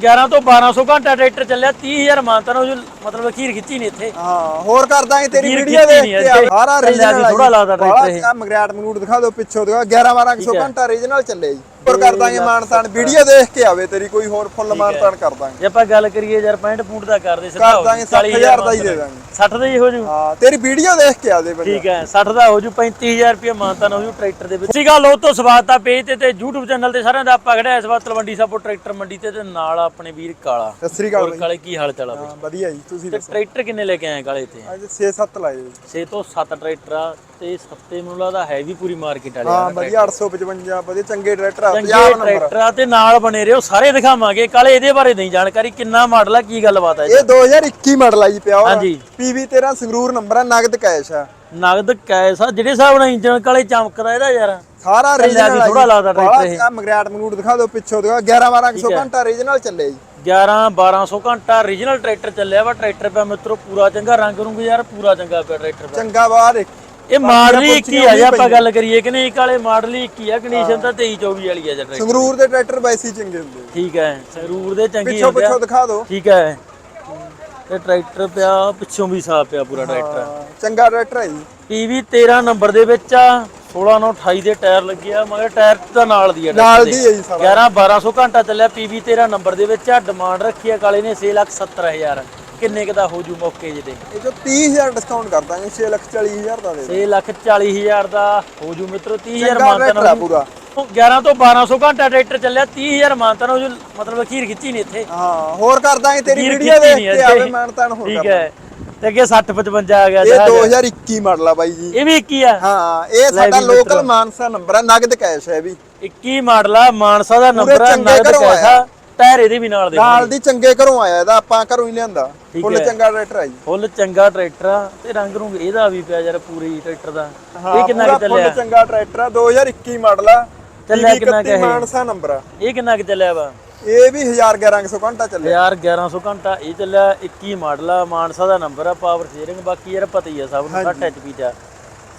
11 ਤੋਂ 1200 ਘੰਟਾ ਟਰੈਕਟਰ ਚੱਲਿਆ 30000 ਮਾਨਤਾ ਨੂੰ ਮਤਲਬ ਅਖੀਰ ਖਿੱਚੀ ਨਹੀਂ ਇੱਥੇ ਹਾਂ ਹੋਰ ਕਰ ਦਾਂਗੇ ਤੇਰੀ ਵੀਡੀਓ ਦੇਖ ਨੀ ਕੇ। ਸਾਰਾ ਰੀਜਨਲ ਥੋੜ੍ਹਾ ਲੱਗਦਾ ਟਰੈਕਟਰ ਇਹ। ਮਗਰਾਟ ਮਗਰੂਟ ਦਿਖਾ ਦਿਓ ਪਿੱਛੋਂ ਦਿਖਾ 11 1200 ਠੀਕ ਹੈ। ਘੰਟਾ ਰੀਜਨਲ ਚੱਲੇ ਜੀ ਹੋਰ ਕਰ ਦਾਂਗੇ ਮਾਨਤਾਨ ਵੀਡੀਓ ਦੇਖ ਕੇ ਆਵੇ ਤੇਰੀ ਕੋਈ ਹੋਰ ਫੁੱਲ ਮਾਨਤਾਨ ਕਰ ਦਾਂਗੇ। ਜੇ ਆਪਾਂ ਗੱਲ ਕਰੀਏ ਯਾਰ 65 ਫੁੱਟ ਦਾ ਕਰਦੇ ਸਿੱਧਾ ਕਰ ਦਾਂਗੇ ਜਾਊ, 60000 ਦਾ ਹੀ ਦੇ ਦਾਂਗੇ। 60 ਦਾ ਹੀ ਹੋ ਜੂ ਹਾਂ ਤੇਰੀ ਵੀਡੀਓ ਦੇਖ ਕੇ ਆਵੇ ਬੰਦਾ ਠੀਕ ਹੈ 60 ਦਾ ਹੋ ਜੂ 35000 ਰੁਪਏ ਮਾਨਤਾ ਨਾ ਹੋ ਜੂ ਟਰੈਕਟਰ ਦੇ ਵਿੱਚ। ਸੀਗਾ ਲੋ ਤੋਂ ਸਵਾਗਤ ਆ ਪੇਜ ਤੇ ਤੇ YouTube ਚੈਨਲ ਤੇ ਸਾਰਿਆਂ ਦਾ। ਆਪਾਂ ਖੜਿਆ ਇਸ ਵਾਰ ਤਲਵੰਡੀ ਸਾਬੋ ਟਰੈਕਟਰ ਮੰਡੀ ਤੇ ਤੇ ਨਾਲ ਆਪਣੇ ਵੀਰ ਕਾਲਾ। ਸਤਿ ਸ੍ਰੀ ਅਕਾਲ ਕਾਲੇ ਕੀ ਹਾਲ ਚਾਲ ਆ ਬਈ? ਵਧੀਆ ਜੀ ਤੁਸੀਂ ਦੱਸੋ? ਟਰੈਕਟਰ ਕਿੰਨੇ ਲੈ ਕੇ ਆਏ ਕਾਲੇ ਤੇ ਅੱਜ 6 7 ਲਾਏ ਜੀ 6 ਤੋਂ 7 ਟਰੈਕਟਰ ਆ ਤੇ ਸੱਤੇ ਮੈਨੂੰ ਲੱਗਦਾ ਹੈ ਵੀ ਪੂਰੀ ਮਾਰਕੀਟ ਵਾਲੇ ਹਾਂ ਵਧੀਆ 855 ਵਧੀਆ ਚੰਗੇ ਟਰੈਕਟਰ ਆ ਚੰਗੇ 50 ਨੰਬਰ। ਟਰੈਕਟਰ ਤੇ ਨਾਲ ਬਣੇ ਰਹੋ ਸਾਰੇ ਦਿਖਾਵਾਂਗੇ। ਕਾਲੇ ਇਹਦੇ ਬਾਰੇ ਨਹੀਂ ਜਾਣਕਾਰੀ ਕਿੰਨਾ ਮਾਡਲ ਆ ਕੀ ਗੱਲਬਾਤ ਆ ਇਹ 2021 ਮਾਡਲ ਆ ਜੀ ਪਿਆ ਹਾਂਜੀ। PV 13 ਸੰਗਰੂਰ ਨੰਬਰ ਆ ਨਗਦ ਕੈਸ਼ ਆ। ਨਗਦ ਕੈਸ ਆ ਜਿਹੜੇ ਹਿਸਾਬ ਨਾਲ ਇੰਜਨ ਕਾਲੇ ਚਮਕਦਾ ਇਹਦਾ ਯਾਰ। ਸਾਰਾ ਰੀਜਨਲ ਵੀ ਥੋੜ੍ਹਾ ਲੱਗਦਾ ਟਰੈਕਟਰ ਇਹ। ਆ ਮਗਰਾਟ ਮਗਰੂਟ ਦਿਖਾ ਦਿਓ ਪਿੱਛੋਂ ਦਿਖਾ। 11 1200 ਘੰਟਾ ਰੀਜਨਲ ਚੱਲੇ ਜੀ। 11 1200 ਘੰਟਾ origignal ਟਰੈਕਟਰ ਚੱਲਿਆ ਵਾ ਟਰੈਕਟਰ ਪਿਆ ਮਿੱਤਰੋ ਪੂਰਾ ਚੰਗਾ ਰੰਗ ਰੁੰਗ ਯਾਰ ਪੂਰਾ ਚੰਗਾ ਪਿਆ ਟਰੈਕਟਰ ਪਿਆ। ਚੰਗਾ ਬਾਹਰ ਇੱਕ ਇਹ ਮਾਡਲ ਹੀ 21 ਆ ਜੇ ਆਪਾਂ ਗੱਲ ਕਰੀਏ ਕਿ ਨਹੀਂ ਕਾਲੇ ਮਾਡਲ ਹੀ 21 ਆ ਕੰਡੀਸ਼ਨ ਤਾਂ 23 24 ਵਾਲੀ ਆ ਜੇ ਟਰੈਕਟਰ ਸੰਗਰੂਰ ਦੇ ਟਰੈਕਟਰ ਵੈਸੇ ਹੀ ਚੰਗੇ ਹੁੰਦੇ। ਠੀਕ ਹੈ ਸੰਗਰੂਰ ਦੇ ਚੰਗੀ ਪਿੱਛੋਂ ਪਿੱਛੋਂ ਦਿਖਾ ਦਿਓ। ਠੀਕ ਹੈ। ਤੇ ਟਰੈਕਟਰ ਪਿਆ ਪਿੱਛੋਂ ਵੀ ਸਾਫ਼ ਪਿਆ ਪੂਰਾ ਟਰੈਕਟਰ ਹਾਂ, ਚੰਗਾ ਟਰੈਕਟਰ ਹੈ ਜੀ। PV 13 ਨੰਬਰ ਦੇ ਵਿੱਚ ਆ 16 ਨੂੰ 28 ਦੇ ਟਾਇਰ ਲੱਗੇ ਆ ਮਗਰ ਟਾਇਰ ਤਾਂ ਨਾਲ ਦੀ ਆ ਨਾਲ ਦੀ। ਹੈ ਜੀ ਸਾਰਾ। 11 1200 ਘੰਟਾ ਚੱਲਿਆ PV 13 ਨੰਬਰ ਦੇ ਵਿੱਚ ਆ ਡਿਮਾਂਡ ਰੱਖੀ ਆ ਕਾਲੇ ਨੇ 670000 ਕਿੰਨੇ ਕੁ ਦਾ ਹੋ ਜੂ ਮੌਕੇ ਜਿਹਦੇ? ਇਹ ਜੋ 30000 ਡਿਸਕਾਊਂਟ ਕਰ ਦਾਂਗੇ 6 ਲੱਖ 40000 ਦਾ ਦੇ 6 ਲੱਖ 40 ਹਜ਼ਾਰ ਦਾ ਹੋ ਜੂ ਮਿੱਤਰੋ 30000 ਚੰਗਾ ਮਾਨਤਾ ਟਰੈਕਟਰ ਆ ਪੂਰਾ। 11 ਤੋਂ 1200 ਘੰਟਾ ਟਰੈਕਟਰ ਚੱਲਿਆ 30000 ਮਾਨਤਾ ਹੋ ਜੂ ਮਤਲਬ ਅਖੀਰ ਖਿੱਚੀ ਨਹੀਂ ਇੱਥੇ। ਹਾਂ ਹੋਰ ਕਰ ਦਾਂਗੇ ਤੇਰੀ ਵੀਡੀਓ ਕੇ ਇੱਥੇ। ਆਵੇ ਮਾਨਤਾਨ ਹੋਰ ਠੀਕ ਹੈ। ਤੇ ਅੱਗੇ 60 55 ਆ ਗਿਆ ਇਹ ਜਹਾਜ਼। 2021 ਮਾਡਲ ਆ ਬਾਈ ਜੀ। ਇਹ ਵੀ 21 ਆ? ਹਾਂ ਇਹ ਸਾਡਾ ਲੋਕਲ ਮਾਨਸਾ ਨੰਬਰ ਆ ਨਗਦ ਕੈਸ਼ ਹੈ ਵੀ। 21 ਮਾਡਲ ਆ ਮਾਨਸਾ ਦਾ ਨੰਬਰ ਆ ਨਗਦ ਕੈਸਾ ਟਾਇਰ ਇਹਦੇ ਵੀ ਨਾਲ ਦੇ ਨਾਲ ਦੀ ਚੰਗੇ ਘਰੋਂ ਆਇਆ ਇਹਦਾ ਆਪਾਂ ਘਰੋਂ ਹੀ ਲਿਆਂਦਾ। ਫੁੱਲ। ਚੰਗਾ ਟਰੈਕਟਰ ਆ ਜੀ। ਫੁੱਲ ਚੰਗਾ ਟਰੈਕਟਰ ਆ ਤੇ ਰੰਗ ਰੁੰਗ ਇਹਦਾ ਵੀ ਪਿਆ ਯਾਰ ਪੂਰੀ ਟਰੈਕਟਰ ਦਾ। ਇਹ ਕਿੰਨਾ ਕੁ ਫੁੱਲ ਚੱਲਿਆ? ਚੰਗਾ ਟਰੈਕਟਰ ਆ 2021 ਮਾਡਲ ਆ। ਚੱਲਿਆ ਕਿੰਨਾ ਕੁ 31 ਇਹ? ਮਾਨਸਾ ਨੰਬਰ ਆ। ਇਹ ਕਿੰਨਾ ਕੁ ਚੱਲਿਆ ਵਾ? ਇਹ ਵੀ 1000 1100 ਘੰਟਾ ਚੱਲਿਆ। ਯਾਰ 1100 ਘੰਟਾ ਇਹ ਚੱਲਿਆ 21 ਮਾਡਲ ਆ। ਮਾਨਸਾ ਦਾ ਨੰਬਰ ਆ ਪਾਵਰ ਸ਼ੇਅਰਿੰਗ ਬਾਕੀ ਯਾਰ ਪਤਾ ਹੀ ਆ ਸਭ ਨੂੰ 60 ਐਚਪੀ ਦਾ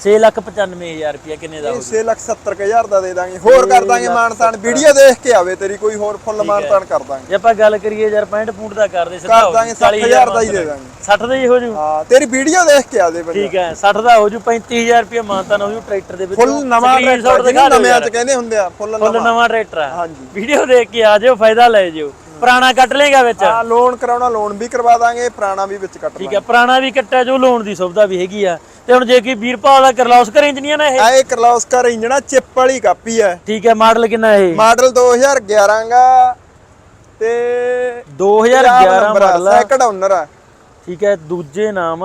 695000 ਰੁਪਿਆ ਕਿੰਨੇ ਦਾ ਇਹ ਹੋਊ? 6 ਲੱਖ 70 ਹਜ਼ਾਰ ਦਾ ਦੇ ਦਾਂਗੇ। ਹੋਰ ਕਰ ਦਾਂਗੇ ਮਾਨਤਾਨ ਵੀਡੀਓ ਦੇਖ ਕੇ ਆਵੇ ਤੇਰੀ ਕੋਈ ਹੋਰ ਫੁੱਲ ਮਾਨਤਾਨ ਕਰ ਦਾਂਗੇ। ਜੇ ਆਪਾਂ ਗੱਲ ਕਰੀਏ ਯਾਰ 65 ਫੁੱਟ ਦਾ ਕਰਦੇ ਸਿੱਧਾ ਕਰ ਦਾਂਗੇ 60000 ਦਾ ਹੀ ਦੇ ਦਾਂਗੇ। 60 ਦਾ ਹੀ ਹੋ ਜੂ। ਹਾਂ ਤੇਰੀ ਵੀਡੀਓ ਦੇਖ ਕੇ ਆਵੇ ਬੰਦਾ। ਠੀਕ ਹੈ 60 ਦਾ ਹੋ ਜੂ 35000 ਰੁਪਏ ਮਾਨਤਾ ਹੋ ਜੂ ਟਰੈਕਟਰ ਦੇ ਵਿੱਚ। ਫੁੱਲ ਨਵਾਂ ਟਰੈਕਟਰ ਜਿਹਨੂੰ ਨਵਿਆਂ ਚ ਕਹਿੰਦੇ ਹੁੰਦੇ ਆ ਫੁੱਲ ਫੁੱਲ ਨਵਾਂ। ਨਵਾਂ ਟਰੈਕਟਰ ਆ। ਹਾਂਜੀ। ਵੀਡੀਓ ਦੇਖ ਕੇ ਆ ਜਿਓ ਫਾਇਦਾ ਲੈ ਜਿਓ। ਪੁਰਾਣਾ ਕੱਟ ਲੇਗਾ ਵਿੱਚ? ਆ ਲੋਨ ਕਰਾਉਣਾ ਲੋਨ ਵੀ ਕਰਵਾ ਦਾਂਗੇ ਪੁਰਾਣਾ ਵੀ ਵਿੱਚ ਕੱਟ ਠੀਕ ਹੈ ਪੁਰਾਣਾ ਵੀ ਕੱਟਿਆ ਜੋ ਲੋਨ ਦੀ ਸੁਵਿਧਾ ਵੀ ਹੈਗੀ ਆ। ਤੇ ਹੁਣ ਜੇ ਕੋਈ ਵੀਰਪਾਲ ਦਾ ਕਰਲੌਸਕਰ ਇੰਜਨੀਅਰ ਨਾ ਇਹ? ਆ ਇਹ ਕਰਲੌਸਕਰ ਇੰਜਣਾ ਚਿਪ ਵਾਲੀ ਕਾਪੀ ਹੈ ਠੀਕ ਹੈ ਮਾਡਲ ਕਿੰਨਾ ਇਹ? ਮਾਡਲ 2011 ਗਾ ਤੇ 2011 ਮਾਡਲ ਸੈਕੰਡ ਓਨਰ ਆ। ਠੀਕ ਹੈ ਦੂਜੇ ਨਾਮ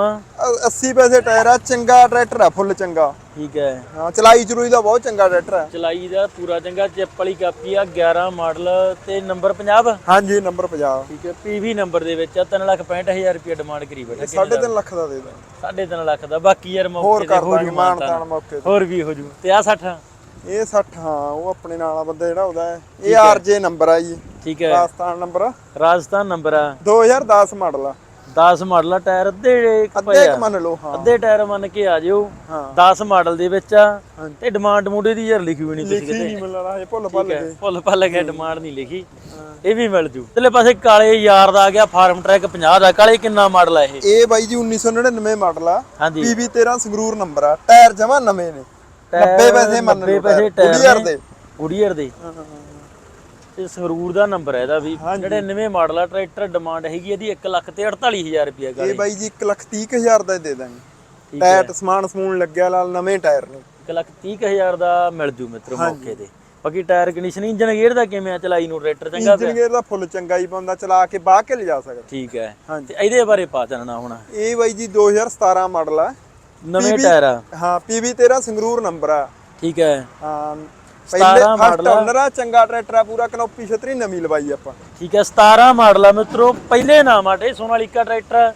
80 ਪੈਸੇ ਟਾਇਰ ਆ ਚੰਗਾ ਟਰੈਕਟਰ ਆ ਫੁੱਲ ਚੰਗਾ। ਠੀਕ ਹੈ। ਹਾਂ ਚਲਾਈ ਚਰੂਈ ਦਾ ਬਹੁਤ ਚੰਗਾ ਟਰੈਕਟਰ ਆ। ਚਲਾਈ ਦਾ ਪੂਰਾ ਚੰਗਾ ਚਿੱਪ ਵਾਲੀ ਕਾਪੀ ਆ 11 ਮਾਡਲ ਤੇ ਨੰਬਰ 50 ਹਾਂਜੀ ਨੰਬਰ 50 ਠੀਕ ਹੈ ਪੀਵੀ ਨੰਬਰ ਦੇ ਵਿੱਚ ਆ 365000 ਰੁਪਏ ਡਿਮਾਂਡ ਕਰੀ ਬੈਠਾ 3.5 ਲੱਖ ਦਾ ਦੇ ਦਾਂਗੇ 3.5 ਲੱਖ ਦਾ ਬਾਕੀ ਯਾਰ ਮੌਕੇ ਤੇ ਕਰ ਹੋ ਜੂ ਮਾਨਤਾਨ ਮੌਕੇ ਹੋਰ ਵੀ ਹੋ ਜੂ ਤੇ ਆ? 60 ਇਹ 60 ਹਾਂ ਉਹ ਆਪਣੇ ਨਾਲ ਆ ਬੰਦਾ ਜਿਹੜਾ ਉਹਦਾ ਹੈ। ਇਹ ਆਰਜੇ ਨੰਬਰ ਆ ਜੀ। ਠੀਕ ਹੈ। ਰਾਜਸਥਾਨ ਨੰਬਰ ਰਾਜਸਥਾਨ ਨੰਬਰ ਆ। 2010 ਮਾਡਲ ਆ। 10 ਮਾਡਲ ਆ ਟਾਇਰ ਅੱਧੇ ਅੱਧੇ ਪਏ ਕੁ ਆ ਮੰਨ ਲਓ ਹਾਂ। ਅੱਧੇ ਟਾਇਰ ਮੰਨ ਕੇ ਆ ਜਿਓ। ਹਾਂ। 10 ਮਾਡਲ ਦੇ ਵਿੱਚ ਆ। ਤੇ ਡਿਮਾਂਡ ਮੁੰਡੇ ਦੀ ਯਾਰ ਲਿਖੀ ਹੋਈ ਨਹੀਂ ਤੁਸੀਂ ਲਿਖੀ ਕਿਤੇ। ਨਹੀਂ ਮਿਲਣਾ ਇਹ ਭੁੱਲ ਭੱਲ ਗਏ। ਭੁੱਲ ਭੱਲ ਗਿਆ ਡਿਮਾਂਡ ਨਹੀਂ ਲਿਖੀ। ਇਹ ਵੀ ਮਿਲ ਜੂ। ਤੇਲੇ ਪਾਸੇ ਕਾਲੇ ਯਾਰ ਦਾ ਆ ਗਿਆ ਫਾਰਮ ਟਰੈਕ 50 ਦਾ। ਕਾਲੇ ਕਿੰਨਾ ਮਾਡਲ ਆ ਇਹ? ਇਹ ਬਾਈ ਜੀ 1999 ਮਾਡਲ ਆ। PB 13 ਸੰਗਰੂਰ ਨੰਬਰ ਆ। ਟਾਇਰ ਜਮਾ ਨਵੇਂ ਨੇ। 90 ਪੈਸੇ ਮੰਨ 90 ਲਓ ਪੈਸੇ ਟਾਇਰ। ਟਾਇਰ ਦੇ। ਉਡੀਅਰ ਦੇ। ਤੇ ਸੰਗਰੂਰ ਦਾ ਨੰਬਰ ਹੈ ਇਹਦਾ ਵੀ। 99 ਮਾਡਲ ਆ ਟਰੈਕਟਰ ਡਿਮਾਂਡ ਹੈਗੀ ਇਹਦੀ 1 ਲੱਖ ਤੇ 48000 ਰੁਪਏ ਇਹ ਗਾੜੀ। ਬਾਈ ਜੀ 1 ਲੱਖ 30 ਹਜ਼ਾਰ ਦਾ ਦੇ ਦਾਂਗੇ। ਠੀਕ ਟਾਇਰ ਸਮਾਨ ਸਮੂਨ ਲੱਗਿਆ ਲਾਲ ਨਵੇਂ ਟਾਇਰ ਨੇ। 1 ਲੱਖ 30000 ਦਾ ਮਿਲ ਜੂ ਮਿੱਤਰੋ ਮੌਕੇ ਤੇ। ਬਾਕੀ ਟਾਇਰ ਕੰਡੀਸ਼ਨ ਇੰਜਨ ਗੇਅਰ ਦਾ ਕਿਵੇਂ ਆ ਚਲਾਈ ਨੂੰ ਟਰੈਕਟਰ ਚੰਗਾ ਇੰਜਨ ਗੇਅਰ ਦਾ ਫੁੱਲ ਚੰਗਾ ਹੀ ਪਾਉਂਦਾ ਚਲਾ ਕੇ ਬਾਹ ਕੇ ਲਿਜਾ ਸਕਦਾ। ਠੀਕ ਹੈ। ਹਾਂਜੀ। ਤੇ ਇਹਦੇ ਬਾਰੇ ਪਾ ਚੱਲਣਾ ਹੁਣ। ਇਹ ਬਾਈ ਜੀ 2017 ਮਾਡਲ ਆ। ਨਵੇਂ ਟਾਇਰ ਆ। ਹਾਂ PB 13 ਸੰਗਰੂਰ ਨੰਬਰ ਆ। ਠੀਕ ਹੈ। ਹਾਂ 17 ਪਹਿਲੇ ਫਸਟ ਮਾਡਲ ਆ। ਓਨਰ ਆ ਚੰਗਾ ਟਰੈਕਟਰ ਆ ਪੂਰਾ ਕਨੋਪੀ ਛਤਰੀ ਨਵੀਂ ਲਵਾਈ ਆਪਾਂ। ਠੀਕ ਹੈ 17 ਮਾਡਲ ਆ ਮਿੱਤਰੋ ਪਹਿਲੇ ਨਾਮ ਆ ਟੇ ਸੋਨਾਲੀਕਾ ਟਰੈਕਟਰ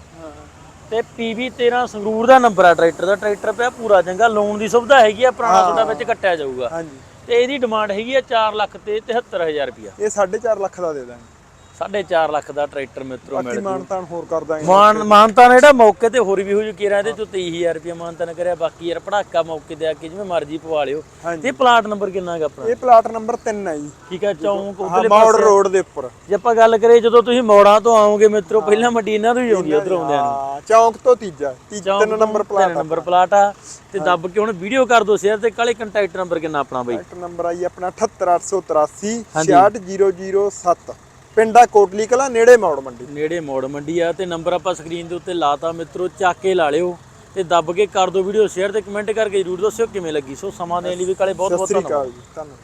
ਤੇ PV 13 ਸੰਗਰੂਰ ਦਾ ਨੰਬਰ ਆ ਟਰੈਕਟਰ ਦਾ। ਟਰੈਕਟਰ ਪਿਆ ਪੂਰਾ ਚੰਗਾ ਲੋਨ ਦੀ ਸੁਵਿਧਾ ਹੈਗੀ ਆ ਪੁਰਾਣਾ ਤੁਹਾਡਾ ਵਿੱਚ ਕੱਟਿਆ ਜਾਊਗਾ। ਹਾਂਜੀ। ਤੇ ਇਹਦੀ ਡਿਮਾਂਡ ਹੈਗੀ ਆ 4 ਲੱਖ ਤੇ 73000 ਰੁਪਿਆ ਇਹ 4.5 ਲੱਖ ਦਾ ਦੇ ਦਾਂਗੇ। 4.5 ਲੱਖ ਦਾ ਟਰੈਕਟਰ ਮਿੱਤਰੋ ਮਿਲ ਬਾਕੀ ਮਾਨਤਾਨ ਹੋਰ ਕਰ ਦਾਂਗੇ। ਮਾਨ ਮਾਨਤਾ ਨੇ ਜਿਹੜਾ ਮੌਕੇ ਤੇ ਹੋਰ ਵੀ ਹੋ ਜੂ ਕੀਰਾ ਇਹਦੇ ਚੋਂ 23000 ਰੁਪਏ ਮਾਨਤਾ ਨੇ ਕਰਿਆ ਬਾਕੀ ਯਾਰ ਪੜਾਕਾ ਮੌਕੇ ਤੇ ਆ ਕੇ ਜਿਵੇਂ ਮਰਜ਼ੀ ਪਵਾ ਲਿਓ। ਤੇ ਪਲਾਟ ਨੰਬਰ ਕਿੰਨਾ ਹੈਗਾ ਆਪਣਾ? ਇਹ ਪਲਾਟ ਨੰਬਰ 3 ਹੈ ਜੀ। ਠੀਕ ਹੈ ਚੌਂਕ ਉਧਰਲੇ ਮੌੜ ਰੋਡ ਦੇ ਉੱਪਰ। ਜੇ ਆਪਾਂ ਗੱਲ ਕਰੀਏ ਜਦੋਂ ਤੁਸੀਂ ਮੋੜਾਂ ਤੋਂ ਆਓਗੇ ਮਿੱਤਰੋ ਪਹਿਲਾਂ ਮੰਡੀ ਇਹਨਾਂ ਤੋਂ ਹੀ ਆਉਂਦੀ ਉਧਰ ਆਉਂਦਿਆਂ ਨੂੰ। ਚੌਂਕ ਤੋਂ ਤੀਜਾ। ਤੀ- ਚੌਂਕ ਤਿੰਨ ਨੰਬਰ ਪਲਾਟ ਨੰਬਰ ਪਲਾਟ ਆ। ਤੇ ਦੱਬ ਕੇ ਹੁਣ ਵੀਡੀਓ ਕਰ ਦਿਓ ਸ਼ੇਅਰ ਤੇ ਕਾਲੇ ਕੰਟੈਕਟ ਨੰਬਰ ਕਿੰਨਾ ਆਪਣਾ ਬਾਈ? ਕੰਟੈਕਟ ਨੰਬਰ ਆਈ ਆਪਣਾ 78883 66007 ਪਿੰਡਾ ਕੋਟਲੀ ਕਲਾ ਨੇੜੇ ਮੌੜ ਮੰਡੀ। ਨੇੜੇ ਮੋੜ ਮੰਡੀ ਆ ਤੇ ਨੰਬਰ ਆਪਾਂ ਸਕਰੀਨ ਦੇ ਉੱਤੇ ਲਾਤਾ ਮਿੱਤਰੋ ਚੱਕ ਕੇ ਲਾ ਲਿਓ ਤੇ ਦੱਬ ਕੇ ਕਰ ਦਿਓ ਵੀਡੀਓ ਸ਼ੇਅਰ ਤੇ ਕਮੈਂਟ ਕਰਕੇ ਜਰੂਰ ਦੱਸਿਓ ਕਿਵੇਂ ਲੱਗੀ। ਸੋ ਸਮਾਂ ਦੇਣ ਲਈ ਵੀ ਕਾਲੇ ਬਹੁਤ ਸਤਿ ਬਹੁਤ ਸ੍ਰੀ ਧੰਨਵਾਦ। ਅਕਾਲ ਜੀ ਧੰਨਵਾਦ।